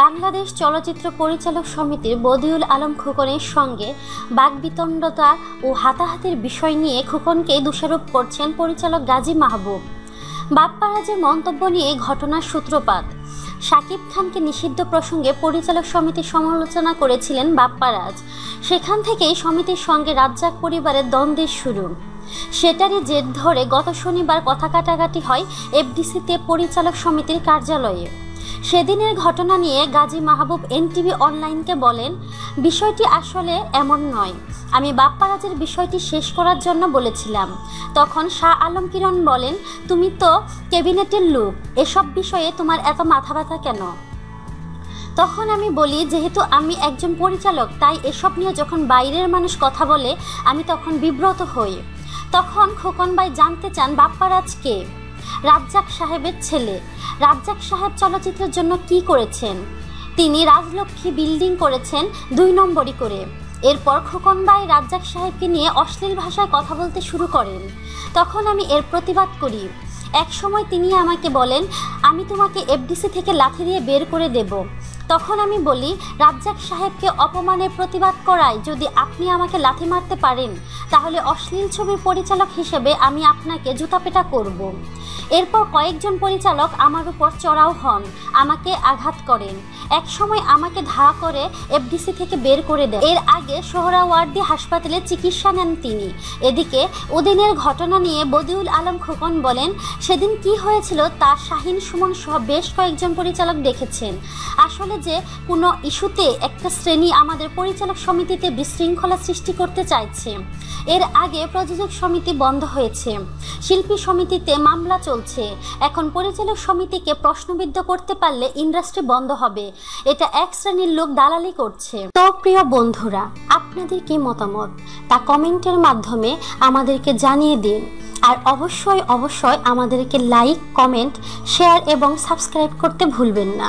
বাংলাদেশ চলচ্চিত্র পরিচালক সমিতির বদিউল আলম খোকনের সঙ্গে বাগবিতণ্ডতা ও হাতাহাতির বিষয় নিয়ে খোকনকে দোষারোপ করছেন পরিচালক গাজী মাহবুব। বাপ্পারাজের মন্তব্য নিয়ে ঘটনার সূত্রপাত শাকিব খানকে নিষিদ্ধ প্রসঙ্গে পরিচালক সমিতির সমালোচনা করেছিলেন বাপ্পারাজ। সেখান থেকেই সমিতির সঙ্গে রাজ্জাক পরিবারের দ্বন্দ্বের শুরু। সেটারই জের ধরে গত শনিবার কথা কাটাকাটি হয় এফডিসিতে পরিচালক সমিতির কার্যালয়ে। সেদিনের ঘটনা নিয়ে গাজী মাহবুব এনটিভি অনলাইনকে বলেন, বিষয়টি আসলে এমন নয়। আমি বাপ্পারাজের বিষয়টি শেষ করার জন্য বলেছিলাম। তখন শাহ আলম কিরণ বলেন, তুমি তো ক্যাবিনেটের লোক, এসব বিষয়ে তোমার এত মাথা ব্যথা কেন? তখন আমি বলি, যেহেতু আমি একজন পরিচালক, তাই এসব নিয়ে যখন বাইরের মানুষ কথা বলে, আমি তখন বিব্রত হই। তখন খোকন ভাই জানতে চান, বাপ্পারাজ কে? রাজ্জাক সাহেবের ছেলে। রাজ্জাক সাহেব চলচ্চিত্রের জন্য কি করেছেন? তিনি রাজলক্ষ্মী বিল্ডিং করেছেন দুই নম্বরই করে। এরপর খোকন ভাই রাজ্জাক সাহেবকে নিয়ে অশ্লীল ভাষায় কথা বলতে শুরু করেন। তখন আমি এর প্রতিবাদ করি। এক সময় তিনি আমাকে বলেন, আমি তোমাকে এফডিসি থেকে লাথি দিয়ে বের করে দেব। তখন আমি বলি, রাজ্জাক সাহেবকে অপমানের প্রতিবাদ করায় যদি আপনি আমাকে লাথি মারতে পারেন, তাহলে অশ্লীল ছবির পরিচালক হিসেবে আমি আপনাকে জুতাপেটা করব। এরপর কয়েকজন পরিচালক আমার উপর চড়াও হন, আমাকে আঘাত করেন। এক সময় আমাকে ধাওয়া করে এফডিসি থেকে বের করে দেন। এর আগে সোহরাওয়ার্দী হাসপাতালে চিকিৎসা নেন তিনি। এদিকে ওদিনের ঘটনা নিয়ে বদিউল আলম খোকন বলেন, সেদিন কি হয়েছিল তা শাহিন সুমন সহ বেশ কয়েকজন পরিচালক দেখেছেন। আসলে যে কোনো ইস্যুতে একটা শ্রেণি আমাদের পরিচালক সমিতিতে বিশৃঙ্খলা সৃষ্টি করতে চাইছে। এর আগে প্রযোজক সমিতি বন্ধ হয়েছে। শিল্পী সমিতিতে মামলা চলছে। এখন পরিচালক সমিতিকে প্রশ্নবিদ্ধ করতে পারলে ইন্ডাস্ট্রি বন্ধ হবে। এটা এক শ্রেণির লোক দালালি করছে। তো প্রিয় বন্ধুরা, আপনাদের কি মতামত? তা কমেন্টের মাধ্যমে আমাদেরকে জানিয়ে দিন। আর অবশ্যই অবশ্যই আমাদেরকে লাইক, কমেন্ট, শেয়ার এবং সাবস্ক্রাইব করতে ভুলবেন না।